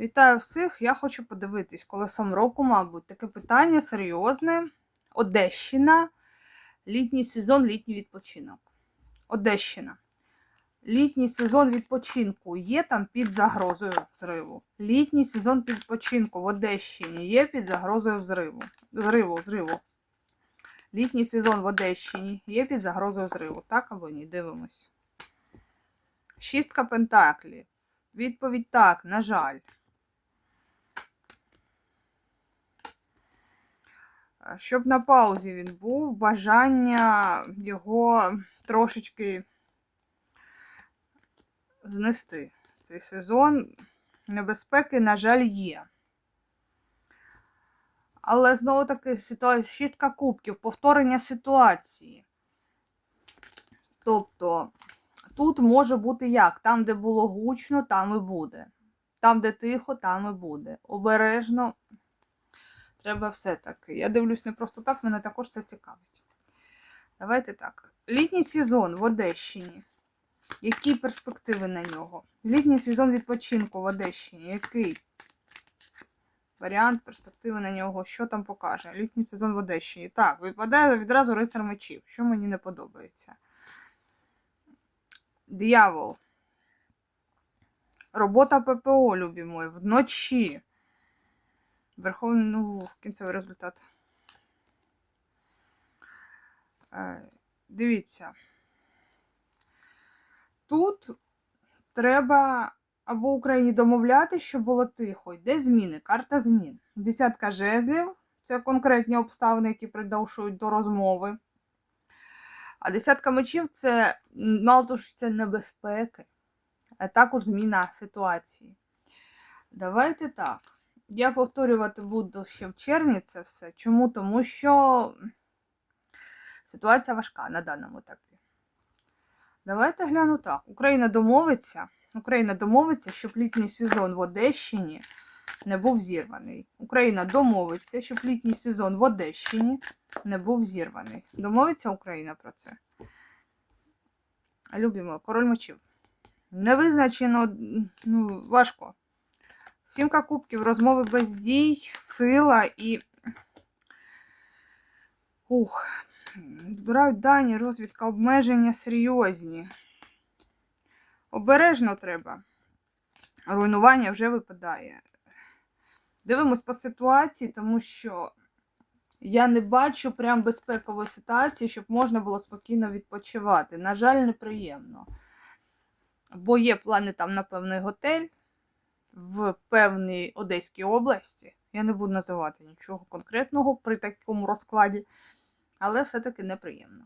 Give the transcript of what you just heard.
Вітаю всіх! Я хочу подивитись колесом року, мабуть, таке питання серйозне. Одещина. Літній сезон, літній відпочинок. Одещина. Літній сезон відпочинку є там під загрозою взриву. Літній сезон відпочинку в Одещині є під загрозою взриву. Зриву, зриву. Літній сезон в Одещині є під загрозою зриву. Так або ні? Дивимось. Шістка пентаклів. Відповідь так, на жаль. Щоб на паузі він був, бажання його трошечки знести. Цей сезон небезпеки, на жаль, є. Але знову таки ситуація, шістка кубків, повторення ситуації. Тобто, тут може бути як? Там, де було гучно, там і буде. Там, де тихо, там і буде. Обережно. Треба все-таки. Я дивлюсь не просто так, мене також це цікавить. Давайте так. Літній сезон в Одещині. Які перспективи на нього? Літній сезон відпочинку в Одещині. Який? Варіант перспективи на нього. Що там покаже? Літній сезон в Одещині. Так, випадає відразу рицар мечів, що мені не подобається. Диявол. Робота ППО, любі мої, вночі. Верховний ну, кінцевий результат. Е, Дивіться. Тут треба або Україні домовляти, щоб було тихо. Йде зміни, карта змін. Десятка жезлів це конкретні обставини, які придовшують до розмови. А десятка мечів це мало того, що це небезпеки, а також зміна ситуації. Давайте так. Я повторювати буду ще в червні це все. Чому? Тому що ситуація важка на даному етапі. Давайте гляну так. Україна домовиться. Україна домовиться, щоб літній сезон в Одещині не був зірваний. Україна домовиться, щоб літній сезон в Одещині не був зірваний. Домовиться Україна про це. Любимо, король мечів. Невизначено, ну, важко. Сімка кубків, розмови без дій, сила і. Ух. Збирають дані, розвідка, обмеження серйозні. Обережно треба. Руйнування вже випадає. Дивимось по ситуації, тому що я не бачу прям безпекової ситуації, щоб можна було спокійно відпочивати. На жаль, неприємно. Бо є плани там на певний готель в певній Одеській області. Я не буду називати нічого конкретного при такому розкладі, але все-таки неприємно.